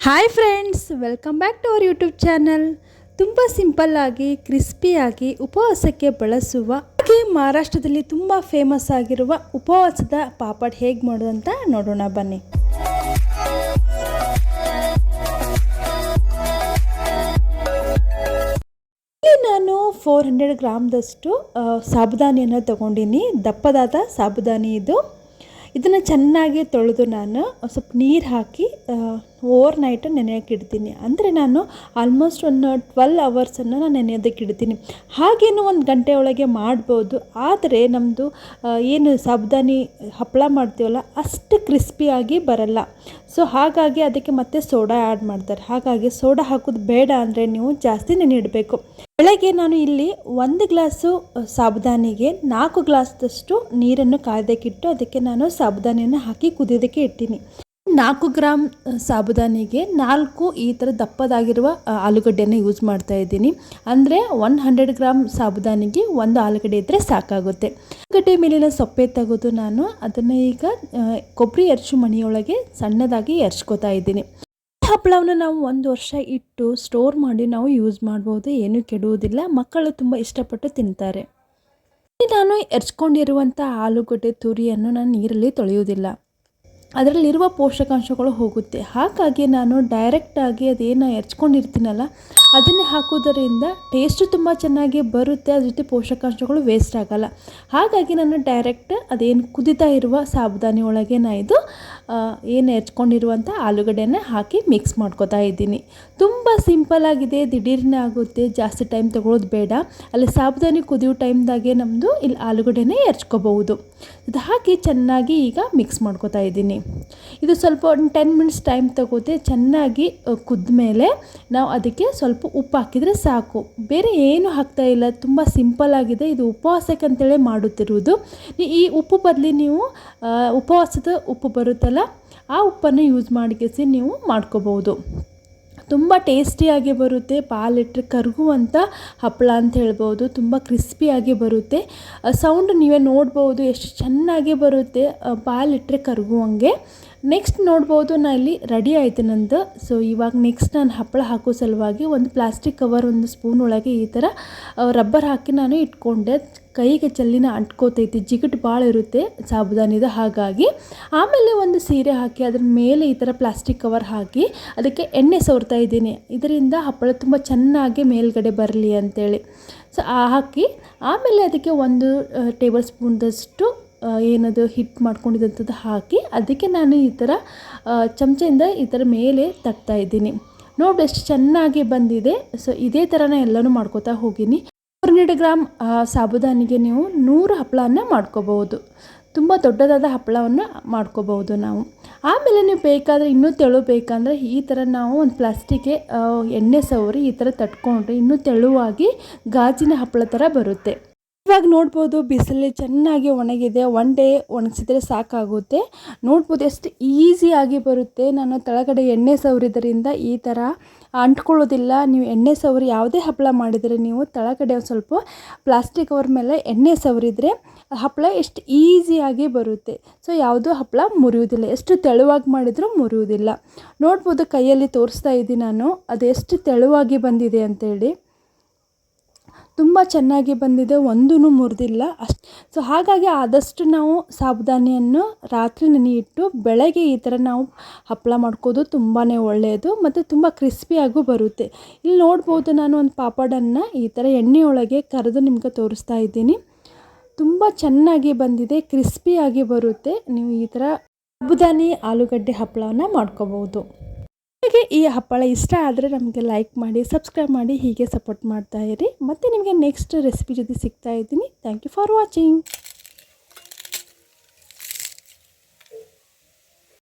Hi friends welcome back to our YouTube channel ತುಂಬ ಸಿಂಪಲ್ಲಾಗಿ ಕ್ರಿಸ್ಪಿಯಾಗಿ ಉಪವಾಸಕ್ಕೆ ಬಳಸುವ ಹಾಗೆ ಮಹಾರಾಷ್ಟ್ರದಲ್ಲಿ ತುಂಬ ಫೇಮಸ್ ಆಗಿರುವ ಉಪವಾಸದ ಪಾಪಡ್ ಹೇಗೆ ಮಾಡೋದು ಅಂತ ನೋಡೋಣ ಬನ್ನಿ. ನಾನು ಫೋರ್ ಹಂಡ್ರೆಡ್ ಗ್ರಾಮ್ದಷ್ಟು ಸಾಬುದಾನಿಯನ್ನು ತಗೊಂಡಿನಿ. ದಪ್ಪದಾದ ಸಾಬುದಾನಿ ಇದು. ಇದನ್ನು ಚೆನ್ನಾಗಿ ತೊಳೆದು ನಾನು ಸ್ವಲ್ಪ ನೀರು ಹಾಕಿ ಓವರ್ ನೈಟ್ ನೆನೆಯೋಕೆ ಇಡ್ತೀನಿ. ಅಂದರೆ ನಾನು ಆಲ್ಮೋಸ್ಟ್ ಒಂದು ಟ್ವೆಲ್ ಅವರ್ಸನ್ನು ನಾನು ನೆನೆಯೋದಕ್ಕೆ ಇಡ್ತೀನಿ. ಹಾಗೇನು ಒಂದು ಗಂಟೆ ಒಳಗೆ ಮಾಡ್ಬೋದು. ಆದರೆ ನಮ್ಮದು ಏನು ಸಾಬುದಾನಿ ಹಪ್ಪಳ ಮಾಡ್ತೀವಲ್ಲ, ಅಷ್ಟು ಕ್ರಿಸ್ಪಿಯಾಗಿ ಬರಲ್ಲ. ಸೊ ಹಾಗಾಗಿ ಅದಕ್ಕೆ ಮತ್ತೆ ಸೋಡಾ ಆ್ಯಡ್ ಮಾಡ್ತಾರೆ. ಹಾಗಾಗಿ ಸೋಡಾ ಹಾಕೋದು ಬೇಡ ಅಂದರೆ ನೀವು ಜಾಸ್ತಿ ನೆನೆಯಿಡಬೇಕು. ಬೆಳಗ್ಗೆ ನಾನು ಇಲ್ಲಿ ಒಂದು ಗ್ಲಾಸು ಸಾಬುದಾನಿಗೆ ನಾಲ್ಕು ಗ್ಲಾಸ್ದಷ್ಟು ನೀರನ್ನು ಕಾಯ್ದಕ್ಕಿಟ್ಟು ಅದಕ್ಕೆ ನಾನು ಸಾಬುದಾನಿಯನ್ನು ಹಾಕಿ ಕುದಿಯೋದಕ್ಕೆ ಇಟ್ಟಿನಿ ನಾಲ್ಕು ಗ್ರಾಮ್ ಸಾಬುದಾನಿಗೆ ನಾಲ್ಕು ಈ ಥರ ದಪ್ಪದಾಗಿರುವ ಆಲೂಗಡ್ಡೆಯನ್ನು ಯೂಸ್ ಮಾಡ್ತಾ ಇದ್ದೀನಿ. ಅಂದರೆ ಒನ್ ಹಂಡ್ರೆಡ್ ಗ್ರಾಮ್ ಸಾಬುದಾನಿಗೆ ಒಂದು ಆಲೂಗಡ್ಡೆ ಇದ್ದರೆ ಸಾಕಾಗುತ್ತೆ. ಆಲೂಗಡ್ಡೆ ಮೇಲಿನ ಸೊಪ್ಪೆ ತೆಗೆದು ನಾನು ಅದನ್ನು ಈಗ ಕೊಬ್ಬರಿ ಎರಚು ಮಣಿಯೊಳಗೆ ಸಣ್ಣದಾಗಿ ಎರ್ಚ್ಕೋತಾ ಇದ್ದೀನಿ. ಹಪ್ಪಳವನ್ನು ನಾವು ಒಂದು ವರ್ಷ ಇಟ್ಟು ಸ್ಟೋರ್ ಮಾಡಿ ನಾವು ಯೂಸ್ ಮಾಡ್ಬೋದು, ಏನೂ ಕೆಡುವುದಿಲ್ಲ. ಮಕ್ಕಳು ತುಂಬ ಇಷ್ಟಪಟ್ಟು ತಿಂತಾರೆ. ನಾನು ಎರ್ಚ್ಕೊಂಡಿರುವಂಥ ಆಲೂಗಡ್ಡೆ ತುರಿಯನ್ನು ನಾನು ನೀರಲ್ಲಿ ತೊಳೆಯುವುದಿಲ್ಲ. ಅದರಲ್ಲಿರುವ ಪೋಷಕಾಂಶಗಳು ಹೋಗುತ್ತೆ. ಹಾಗಾಗಿ ನಾನು ಡೈರೆಕ್ಟಾಗಿ ಅದೇನು ಎರ್ಚ್ಕೊಂಡಿರ್ತೀನಲ್ಲ ಅದನ್ನೇ ಹಾಕೋದರಿಂದ ಟೇಸ್ಟು ತುಂಬ ಚೆನ್ನಾಗಿ ಬರುತ್ತೆ, ಅದ್ರ ಜೊತೆ ಪೋಷಕಾಂಶಗಳು ವೇಸ್ಟ್ ಆಗೋಲ್ಲ. ಹಾಗಾಗಿ ನಾನು ಡೈರೆಕ್ಟ್ ಅದೇನು ಕುದಿತಾ ಇರುವ ಸಾಬುದಾನಿ ಒಳಗೆ ನಾ ಇದು ಏನು ಹೆಚ್ಕೊಂಡಿರುವಂಥ ಆಲೂಗಡ್ಡೆನ ಹಾಕಿ ಮಿಕ್ಸ್ ಮಾಡ್ಕೊತಾ ಇದ್ದೀನಿ. ತುಂಬ ಸಿಂಪಲ್ ಆಗಿದೆ, ದಿಢೀರ್ನೇ ಆಗುತ್ತೆ, ಜಾಸ್ತಿ ಟೈಮ್ ತೊಗೊಳೋದು ಬೇಡ. ಅಲ್ಲಿ ಸಾಬುದಾನಿ ಕುದಿಯೋ ಟೈಮ್ದಾಗೆ ನಮ್ಮದು ಇಲ್ಲಿ ಆಲೂಗಡ್ಡೆನೇ ಹೆರ್ಚ್ಕೋಬಹುದು ಇದು ಹಾಕಿ ಚೆನ್ನಾಗಿ ಈಗ ಮಿಕ್ಸ್ ಮಾಡ್ಕೊತಾ ಇದ್ದೀನಿ. ಇದು ಸ್ವಲ್ಪ ಒಂದು ಟೆನ್ ಮಿನಿಟ್ಸ್ ಟೈಮ್ ತಗೋತೆ, ಚೆನ್ನಾಗಿ ಕುದ್ದ ಮೇಲೆ ನಾವು ಅದಕ್ಕೆ ಸ್ವಲ್ಪ ಉಪ್ಪು ಹಾಕಿದರೆ ಸಾಕು. ಬೇರೆ ಏನು ಹಾಕ್ತಾ ಇಲ್ಲ. ತುಂಬ ಸಿಂಪಲ್ ಆಗಿದೆ. ಇದು ಉಪವಾಸಕ್ಕೆ ಅಂತೇಳಿ ಮಾಡುತ್ತಿರುವುದು. ಈ- ಉಪ್ಪು ಬದಲಿ ನೀವು ಉಪವಾಸದ ಉಪ್ಪು ಬರುತ್ತಲ್ಲ, ಆ ಉಪ್ಪನ್ನು ಯೂಸ್ ಮಾಡಿಕೆಸಿ ನೀವು ಮಾಡ್ಕೋಬೋದು. ತುಂಬ ಟೇಸ್ಟಿಯಾಗಿ ಬರುತ್ತೆ. ಪಾಲಿಟ್ರೆ ಕರಗುವಂಥ ಹಪ್ಪಳ ಅಂತ ಹೇಳ್ಬೋದು. ತುಂಬ ಕ್ರಿಸ್ಪಿಯಾಗಿ ಬರುತ್ತೆ. ಸೌಂಡ್ ನೀವೇ ನೋಡ್ಬೋದು. ಎಷ್ಟು ಚೆನ್ನಾಗಿ ಬರುತ್ತೆ. ಪಾಲಿಟ್ರೆ ಕರಗುವಂಗೆ. ನೆಕ್ಸ್ಟ್ ನೋಡ್ಬೋದು, ನಾ ಇಲ್ಲಿ ರೆಡಿ ಆಯಿತು ನಂದು. ಸೊ ಇವಾಗ ನೆಕ್ಸ್ಟ್ ನಾನು ಹಪ್ಪಳ ಹಾಕೋ ಸಲುವಾಗಿ ಒಂದು ಪ್ಲಾಸ್ಟಿಕ್ ಕವರ್ ಒಂದು ಸ್ಪೂನ್ ಒಳಗೆ ಈ ಥರ ರಬ್ಬರ್ ಹಾಕಿ ನಾನು ಇಟ್ಕೊಂಡೆ. ಕೈಗೆ ಚಲ್ಲಿನ ಅಂಟ್ಕೋತೈತಿ, ಜಿಗಟ್ ಭಾಳ ಇರುತ್ತೆ ಸಾಬುದಾನಿದ ಹಾಗಾಗಿ. ಆಮೇಲೆ ಒಂದು ಸೀರೆ ಹಾಕಿ, ಅದ್ರ ಮೇಲೆ ಈ ಥರ ಪ್ಲಾಸ್ಟಿಕ್ ಕವರ್ ಹಾಕಿ, ಅದಕ್ಕೆ ಎಣ್ಣೆ ಸವರ್ತಾ ಇದ್ದೀನಿ. ಇದರಿಂದ ಹಪ್ಪಳ ತುಂಬ ಚೆನ್ನಾಗಿ ಮೇಲ್ಗಡೆ ಬರಲಿ ಅಂತೇಳಿ. ಸೊ ಹಾಕಿ, ಆಮೇಲೆ ಅದಕ್ಕೆ ಒಂದು ಟೇಬಲ್ ಸ್ಪೂನ್ದಷ್ಟು ಏನದು ಹಿಟ್ ಮಾಡ್ಕೊಂಡಿದ್ದಂಥದ್ದು ಹಾಕಿ ಅದಕ್ಕೆ ನಾನು ಈ ಥರ ಚಮಚೆಯಿಂದ ಈ ಥರ ಮೇಲೆ ತಟ್ತಾ ಇದ್ದೀನಿ. ನೋಡಿ ಎಷ್ಟು ಚೆನ್ನಾಗಿ ಬಂದಿದೆ. ಸೊ ಇದೇ ಥರನೇ ಎಲ್ಲನೂ ಮಾಡ್ಕೋತಾ ಹೋಗೀನಿ. ಹನ್ನೆರಡು ಗ್ರಾಮ್ ಸಾಬುದಾನಿಗೆ ನೀವು ನೂರು ಹಪ್ಪಳನ ಮಾಡ್ಕೋಬಹುದು. ತುಂಬ ದೊಡ್ಡದಾದ ಹಪ್ಪಳವನ್ನು ಮಾಡ್ಕೋಬಹುದು ನಾವು. ಆಮೇಲೆ ನೀವು ಬೇಕಾದರೆ ಇನ್ನೂ ತೆಳು ಬೇಕಂದರೆ ಈ ಥರ ನಾವು ಒಂದು ಪ್ಲಾಸ್ಟಿಕ್ಗೆ ಎಣ್ಣೆ ಸವರಿ ಈ ಥರ ತಟ್ಕೊಂಡ್ರೆ ಇನ್ನೂ ತೆಳುವಾಗಿ ಗಾಜಿನ ಹಪ್ಪಳ ಥರ ಬರುತ್ತೆ. ಇವಾಗ ನೋಡ್ಬೋದು ಬಿಸಿಲಲ್ಲಿ ಚೆನ್ನಾಗಿ ಒಣಗಿದೆ. ಒನ್ ಡೇ ಒಣಗಿಸಿದ್ರೆ ಸಾಕಾಗುತ್ತೆ. ನೋಡ್ಬೋದು ಎಷ್ಟು ಈಸಿಯಾಗಿ ಬರುತ್ತೆ. ನಾನು ತಳಗಡೆ ಎಣ್ಣೆ ಸವರಿದ್ರಿಂದ ಈ ಥರ ಅಂಟ್ಕೊಳ್ಳೋದಿಲ್ಲ. ನೀವು ಎಣ್ಣೆ ಸವರಿ ಯಾವುದೇ ಹಪ್ಪಳ ಮಾಡಿದರೆ ನೀವು ತಳಗಡೆ ಒಂದು ಸ್ವಲ್ಪ ಪ್ಲಾಸ್ಟಿಕ್ ಕವರ್ ಮೇಲೆ ಎಣ್ಣೆ ಸವರಿದರೆ ಹಪ್ಪಳ ಎಷ್ಟು ಈಸಿಯಾಗಿ ಬರುತ್ತೆ. ಸೊ ಯಾವುದೂ ಹಪ್ಪಳ ಮುರಿಯೋದಿಲ್ಲ ಎಷ್ಟು ತೆಳುವಾಗಿ ಮಾಡಿದರೂ ಮುರಿಯೋದಿಲ್ಲ ನೋಡ್ಬೋದು ಕೈಯಲ್ಲಿ ತೋರಿಸ್ತಾ ಇದ್ದೀನಿ ನಾನು. ಅದು ಎಷ್ಟು ತೆಳುವಾಗಿ ಬಂದಿದೆ ಅಂತೇಳಿ. ತುಂಬ ಚೆನ್ನಾಗಿ ಬಂದಿದೆ ಒಂದೂ ಮುರಿದಿಲ್ಲ. ಅಷ್ಟು, ಸೊ ಹಾಗಾಗಿ ಆದಷ್ಟು ನಾವು ಸಾಬುದಾನಿಯನ್ನು ರಾತ್ರಿ ನೆನೆಯಿಟ್ಟು ಬೆಳಗ್ಗೆ ಈ ಥರ ನಾವು ಹಪ್ಪಳ ಮಾಡ್ಕೋದು ತುಂಬಾ ಒಳ್ಳೆಯದು ಮತ್ತು ತುಂಬ ಕ್ರಿಸ್ಪಿಯಾಗೂ ಬರುತ್ತೆ. ಇಲ್ಲಿ ನೋಡ್ಬೋದು ನಾನು ಒಂದು ಪಾಪಡನ್ನು ಈ ಥರ ಎಣ್ಣೆಯೊಳಗೆ ಕರೆದು ನಿಮ್ಗೆ ತೋರಿಸ್ತಾ ಇದ್ದೀನಿ. ತುಂಬ ಚೆನ್ನಾಗಿ ಬಂದಿದೆ, ಕ್ರಿಸ್ಪಿಯಾಗಿ ಬರುತ್ತೆ. ನೀವು ಈ ಥರ ಸಾಬುದಾನಿ ಆಲೂಗಡ್ಡೆ ಹಪ್ಪಳವನ್ನು ಮಾಡ್ಕೋಬೋದು. ನಿಮಗೆ ಈ ಹಪ್ಪಳ ಇಷ್ಟ ಆದರೆ ನಮಗೆ ಲೈಕ್ ಮಾಡಿ ಸಬ್ಸ್ಕ್ರೈಬ್ ಮಾಡಿ, ಹೀಗೆ ಸಪೋರ್ಟ್ ಮಾಡ್ತಾ ಇರಿ. ಮತ್ತು ನಿಮಗೆ ನೆಕ್ಸ್ಟ್ ರೆಸಿಪಿ ಜೊತೆ ಸಿಗ್ತಾ ಇದ್ದೀನಿ. Thank you for watching